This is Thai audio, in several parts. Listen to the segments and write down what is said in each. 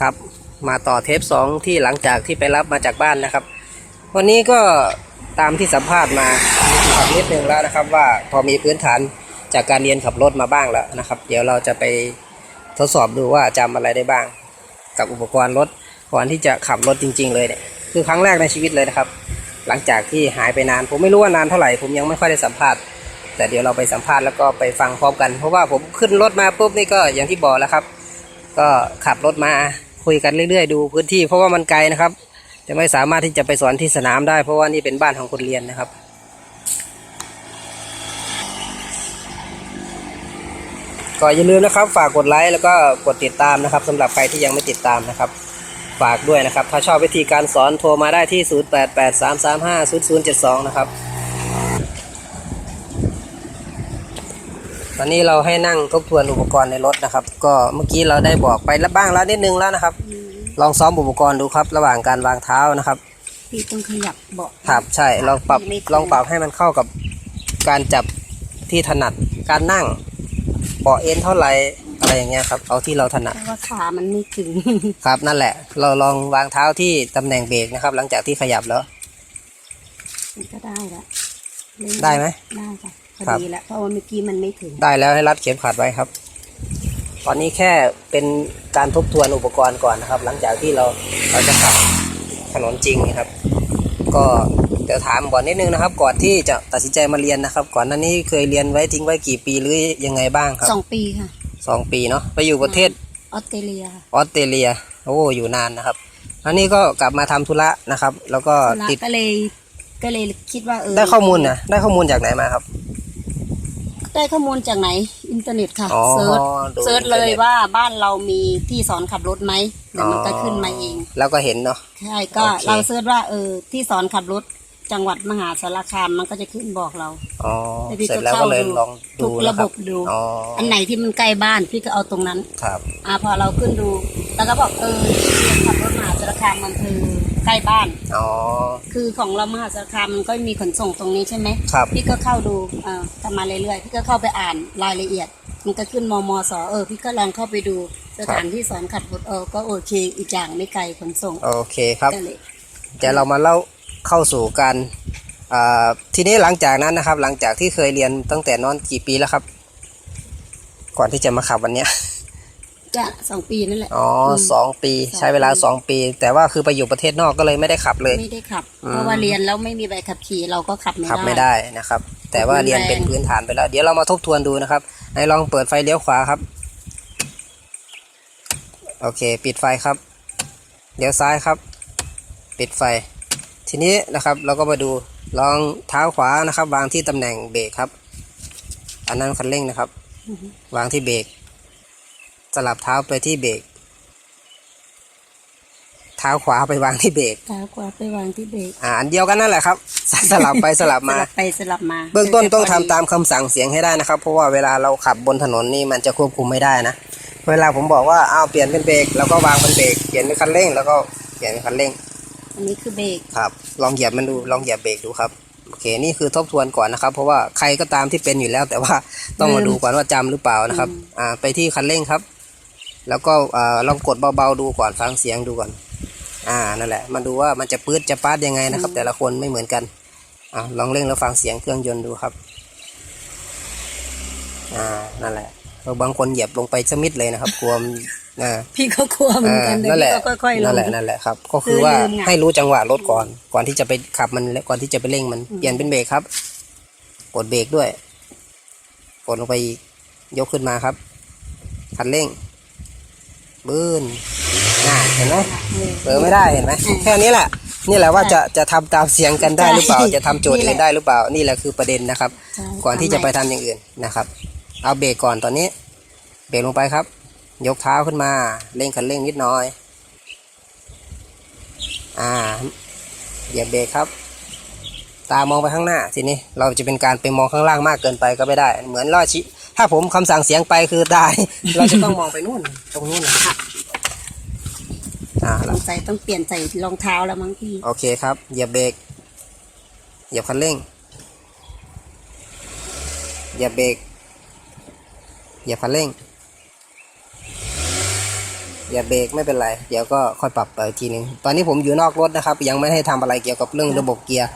ครับ มาต่อเทปสองที่หลังจากที่ไปรับมาจากบ้านนะครับ วันนี้ก็ตามที่สัมภาษณ์มาขับนิดนึงแล้วนะครับ ว่าพอมีพื้นฐานจากการเรียนขับรถมาบ้างแล้วนะครับ เดี๋ยวเราจะไปทดสอบดูว่าจำอะไรได้บ้าง กับอุปกรณ์รถก่อนที่จะขับรถจริง ๆ เลยเนี่ยคือครั้งแรกในชีวิตเลยนะครับ หลังจากที่หายไปนาน ผมไม่รู้ว่านานเท่าไหร่ผมยังไม่ค่อยได้สัมภาษณ์ แต่เดี๋ยวเราไปสัมภาษณ์แล้วก็ไปฟังพร้อมกัน เพราะว่าผมขึ้นรถมาปุ๊บนี่ก็อย่างที่บอกแล้วครับ ก็ขับรถมา คุยกันเรื่อยๆดูพื้นที่เพราะว่ามันไกลนะครับ จะไม่สามารถที่จะไปสอนที่สนามได้ เพราะว่านี่เป็นบ้านของคนเรียนนะครับก็อย่าลืมนะครับ ฝากกดไลค์แล้วก็กดติดตามนะครับสำหรับใครที่ยังไม่ติดตามนะครับ ฝากด้วยนะครับ ถ้าชอบวิธีการสอนโทรมาได้ที่ 0883350072 นะครับ ตอนนี้เราให้นั่งทบทวนอุปกรณ์ในรถนะครับ ก็เมื่อกี้เราได้บอกไปแล้วบ้างแล้วนิดนึงแล้วนะครับ ลองซ้อมอุปกรณ์ดูครับ ระหว่างการวางเท้านะครับพี่ต้องขยับเบาะครับใช่ลองปรับไม่ถึงลองปรับให้มันเข้ากับการจับที่ถนัดการนั่งเบาะเอ็นเท่าไหร่อะไรอย่างเงี้ยครับเอาที่เราถนัดเพราะว่าขามันไม่ถึงครับนั่นแหละ เราลองวางเท้าที่ตำแหน่งเบรกนะครับ หลังจากที่ขยับแล้วมันก็ได้ละได้ไหมได้ค่ะ พอครับดีละเพราะว่าเมื่อกี้มันไม่ถึง ได้แล้วให้รัดเข็มขัดไว้ครับ ตอนนี้แค่เป็นการทบทวนอุปกรณ์ก่อนนะครับ หลังจากที่เราเราจะขับถนนจริงนะครับ ก็เดี๋ยวถามก่อนนิดนึงนะครับ ก่อนที่จะตัดสินใจมาเรียนนะครับ ก่อนหน้านี้เคยเรียนไว้ทิ้งไว้กี่ปีหรือยังไงบ้างครับสองปีค่ะสองปีเนาะไปอยู่ประเทศออสเตรเลียค่ะออสเตรเลียโอ้อยู่นานนะครับอันนี้ก็กลับมาทำธุระนะครับ แล้วก็ติดก็เลยก็เลยคิดว่าเออได้ข้อมูลนะได้ข้อมูลจากไหนมาครับ ได้ข้อมูลจากไหนอินเทอร์เน็ตค่ะอ๋อเซิร์ชดูเซิร์ชอินเทอร์เลเน็ยตว่าบ้านเรามีที่สอนขับรถไหมเดี๋ยวมันก็ขึ้นมาเองแล้วก็เห็นเนาะ ใช่ก็โอเค เราเซิร์ชว่าเออที่สอนขับรถจังหวัดมหาสารคามมันก็จะขึ้นบอกเรา อ๋อแล้วพี่เสร็จก็แล้วเข้าก็เลยดูลองทุดูกนะระคบรับบดู อ๋ออันไหนที่มันใกล้บ้านพี่ก็เอาตรงนั้น ครับ อ่าพอเราขึ้นดู แล้วก็บอกเออที่ขับรถมหาสารคามมันคือ ใกล้บ้าน อ๋อ คือของเรามหาสารคามมันก็มีขนส่งตรงนี้ใช่ไหมครับ พี่ก็เข้าดูอ่าทำมาเรื่อยๆ พี่ก็เข้าไปอ่านรายละเอียด มันก็ขึ้นมมสเออ พี่ก็ลองเข้าไปดูสถานที่สอนขับรถเออก็โอเค อีกอย่างไม่ไกลขนส่งโอเคครับ ก็เลยเดี๋ยวเรามาเล่าเข้าสู่การอ่าทีนี้หลังจากนั้นนะครับ หลังจากที่เคยเรียนตั้งแต่นอนกี่ปีแล้วครับ ก่อนที่จะมาขับวันเนี้ย ก็สองปีนั่นแหละอ๋ออมสองปีสองใช้เวลาปีสองปี แต่ว่าคือไปอยู่ประเทศนอกก็เลยไม่ได้ขับเลย ไม่ได้ขับอืมเพราะว่าเรียนแล้วไม่มีใบขับขี่เราก็ขับไม่ได้ขับไม่ได้นะครับ แต่ว่าเรียนเป็นพื้นฐานไปแล้ว เดี๋ยวเรามาทบทวนดูนะครับไหนลองเปิดไฟเลี้ยวขวาครับ โอเค ปิดไฟครับเลี้ยวซ้ายครับ ปิดไฟ ทีนี้นะครับเราก็มาดูลองเท้าขวานะครับ วางที่ตำแหน่งเบรกครับ อันนั้นคันเร่งนะครับอือฮึวางที่เบรก สลับเท้าไปที่เบรกเท้าขวาไปวางที่เบรกเท้าขวาไปวางที่เบรกอ่าอันเดียวกันนั่นแหละครับ สลับไปสลับสมาลับไปสลับมา เบื้องต้นต้องทำแต่พดีตามคำสั่งเสียงให้ได้นะครับ เพราะว่าเวลาเราขับบนถนนนี่มันจะควบคุมไม่ได้นะเวลาผมบอกว่าอ้าวเปลี่ยนเป็นเบรกแล้วก็วางเป็นเบรกเปลี่ยนเป็นคันเร่ง แล้วก็เปลี่ยนเป็นคันเร่ง อันนี้คือเบรกครับ ลองเหยียบมันดูลองเหยียบเบรกดูครับโอเคนี่คือทบทวนก่อนนะครับ เพราะว่าใครก็ตามที่เป็นอยู่แล้ว แต่ว่าต้องมาดูก่อนว่าจำหรือเปล่านะครับ อ่าไปที่คันเร่งครับ แล้วก็อ่าลองกดเบาๆดูก่อนฟังเสียงดูก่อน อ่านั่นแหละมันดูว่ามันจะปื๊ดจะปาดยังไงนะครับ แต่ละคนไม่เหมือนกันอ่าลองเร่งแล้วฟังเสียงเครื่องยนต์ดูครับอ่านั่นแหละเออบางคนเหยียบลงไปสมิดเลยนะครับกลัวมันอ่าพี่ก็กลัวเหมือนกันแต่นั่นแหพี่ละก็ค่อยๆลนั่งนแหละนั่นแหละครับก็คือว่าคือลืมไงให้รู้จังหวะรถก่อน ก่อนที่จะไปขับมันและก่อนที่จะไปเร่งมันอืมเปลี่ยนเป็นเบรกครับ กดเบรกด้วย กดลงไปอีกยกขึ้นมาครับคันเร่ง บืนน่าเห็นไหมเออเผลอไม่ได้เห็นไหมอืมแค่นี้แหละนี่แหละว่าจะจะทำตามเสียงกันได้หรือเปล่าใช่จะทำโจทย์นี่แหอื่ละนได้หรือเปล่านี่แหละคือประเด็นนะครับใช่ก่อนที่จะไปทำทำอย่างอื่นนะครับ เอาเบรกก่อนตอนนี้ เบรกลงไปครับ ยกเท้าขึ้นมาเร่งคันเร่งนิดหน้อย อ่าเหยียบเบรกครับ ตามองไปข้างหน้าทีนี้เราจะเป็นการไปมองข้างล่างมากเกินไปก็ไม่ได้ เหมือนล่อชิถ้าผมคำสั่งเสียงไปคือตาย เราจะต้องมองไปนู่นตรงนู้นนะครับอ่าสแล้วงสัยต้องเปลี่ยนใส่รองเท้าแล้วมั้งพี่โอเคครับเหยียบเบรกเหยียบคันเร่งเหยียบเบรกเหยียบคันเร่งอย่าเบรกไม่เป็นไร เดี๋ยวก็ค่อยปรับไปอีกทีนึงตอนนี้ผมอยู่นอกรถนะครับ ยังไม่ให้ทำอะไรเกี่ยวกับเรื่องระบบเกียร์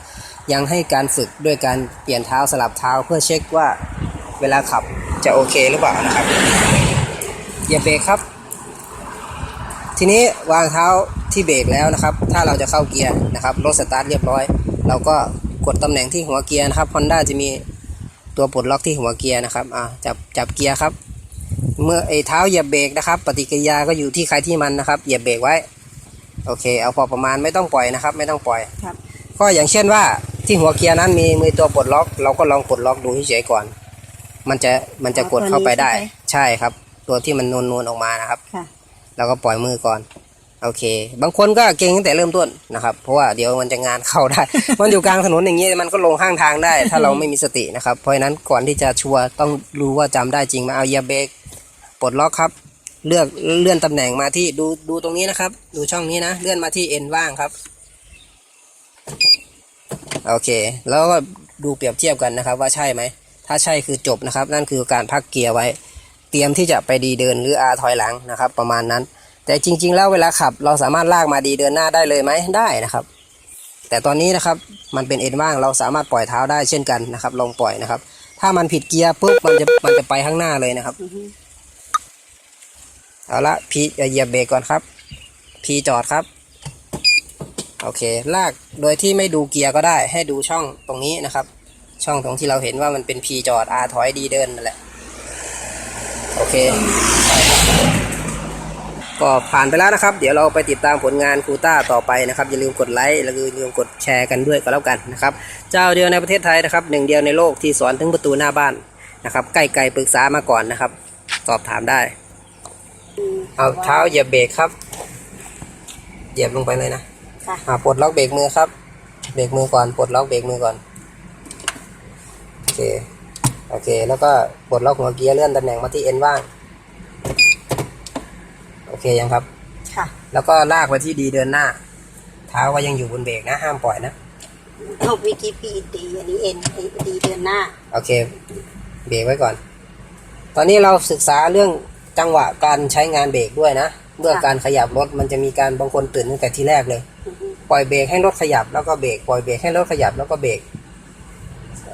ยังให้การฝึกด้วยการเปลี่ยนเท้าสลับเท้าเพื่อเช็คว่าเวลาขับจะโอเคหรือเปล่านะครับอย่าเบรกครับ ทีนี้วางเท้าที่เบรกแล้วนะครับ ถ้าเราจะเข้าเกียร์นะครับรถสตาร์ทเรียบร้อย เราก็กดตำแหน่งที่หัวเกียร์นะครับ Honda จะมีตัวปลดล็อกที่หัวเกียร์นะครับอ่าจับจับเกียร์ครับ เมื่อไอ้เท้าเหยียบเบรกนะครับ ปฏิกิริยาก็อยู่ที่ใครที่มันนะครับ เหยียบเบรกไว้ โอเค เอาพอประมาณไม่ต้องปล่อยนะครับ ไม่ต้องปล่อย ครับ ก็อย่างเช่นว่า ที่หัวเกียร์นั้นมีมือตัวปลดล็อก เราก็ลองปลดล็อกดูเฉยๆก่อน มันจะมันจะกดเข้าไปได้ ใช่ครับ ตัวที่มันนูนๆออกมานะครับค่ะเราก็ปล่อยมือก่อน โอเค บางคนก็เก่งตั้งแต่เริ่มต้นนะครับ เพราะว่าเดี๋ยวมันจะงานเข้าได้ มันอยู่กลางถนนอย่างนี้มันก็ลงข้างทางได้ ถ้าเราไม่มีสตินะครับ เพราะฉะนั้นก่อนที่จะชัวร์ต้องรู้ว่าจำได้จริงไหมาเอาเหยียบเบรกปลดล็อกครับเลือกเลื่อนตำแหน่งมาที่ดูดูตรงนี้นะครับ ดูช่องนี้นะ เลื่อนมาที่เอ็นว่างครับ โอเค แล้วก็ดูเปรียบเทียบกันนะครับ ว่าใช่ไหม ถ้าใช่คือจบนะครับ นั่นคือการพักเกียร์ไว้ เตรียมที่จะไปดีเดินหรืออาถอยหลังนะครับ ประมาณนั้น แต่จริง ๆ แล้วเวลาขับ เราสามารถลากมาดีเดินหน้าได้เลยไหมได้นะครับ แต่ตอนนี้นะครับมันเป็นเอ็นว่างเราสามารถปล่อยเท้าได้เช่นกันนะครับลองปล่อยนะครับ ถ้ามันผิดเกียร์ปุ๊บมันจะมันจะไปข้างหน้าเลยนะครับอือฮึเอาละพีเหยียบเบรกก่อนครับ พีจอดครับ โอเค ลากโดยที่ไม่ดูเกียร์ก็ได้ ให้ดูช่องตรงนี้นะครับ ช่องตรงที่เราเห็นว่ามันเป็นพีจอดอาถอยดีเดินนั่นแหละ โอเค ก็ผ่านไปแล้วนะครับ เดี๋ยวเราไปติดตามผลงานครูต้าต่อไปนะครับ อย่าลืมกดไลค์แล้วก็อย่าลืมกดแชร์กันด้วยก็แล้วกันนะครับ เจ้าเดียวในประเทศไทยนะครับหนึ่งเดียวในโลกที่สอนถึงประตูหน้าบ้านนะครับ ใกล้ๆปรึกษามาก่อนนะครับ สอบถามได้ เอาเท้าเหยียบเบรกครับ เหยียบลงไปเลยนะ ค่ะอ่าปลดล็อกเบรกมือครับ เบรกมือก่อน ปลดล็อกเบรกมือก่อน โอเค โอเค แล้วก็ปลดล็อกหัวเกียร์เลื่อนตำแหน่งมาที่เอ็นว่าง โอเคยังครับ ค่ะ แล้วก็ลากไปที่ดีเดินหน้า เท้าก็ยังอยู่บนเบรกนะ ห้ามปล่อยนะเอาวิกิพีดีอันนี้เอ็นไอ้ดีเดือนหน้า โอเค เบรกไว้ก่อน ตอนนี้เราศึกษาเรื่องจังหวะการใช้งานเบรกด้วยนะ เมื่อค่ะการขยับรถมันจะมีการบางคนตื่นตั้งแต่ที่แรกเลยอือฮึปล่อยเบรกให้รถขยับแล้วก็เบรกปล่อยเบรกให้รถขยับแล้วก็เบรก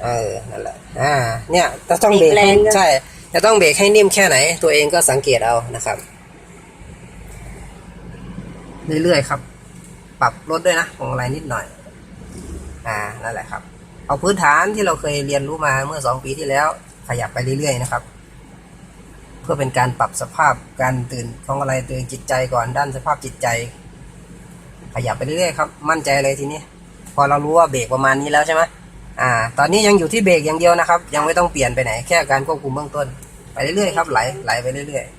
เออนั่นแหละอ่า เนี่ยจะต้องเบรกให้ใช่จะต้องเบรกให้นิ่มแค่ไหน ตัวเองก็สังเกตเอานะครับเรื่อยๆครับ ปรับรถด้วยนะของอะไรนิดหน่อย อ่านั่นแหละครับ เอาพื้นฐานที่เราเคยเรียนรู้มาเมื่อสองปีที่แล้ว ขยับไปเรื่อยๆนะครับเพื่อเป็นการปรับสภาพการตื่นของอะไรตื่นจิตใจก่อนด้านสภาพจิตใจ ขยับไปเรื่อยๆครับ มั่นใจเลยทีนี้ พอเรารู้ว่าเบรกประมาณนี้แล้วใช่ไหมอ่า ตอนนี้ยังอยู่ที่เบรกอย่างเดียวนะครับ ยังไม่ต้องเปลี่ยนไปไหน แค่การควบคุมเบื้องต้น ไปเรื่อยๆครับไหลไหลไปเรื่อยๆ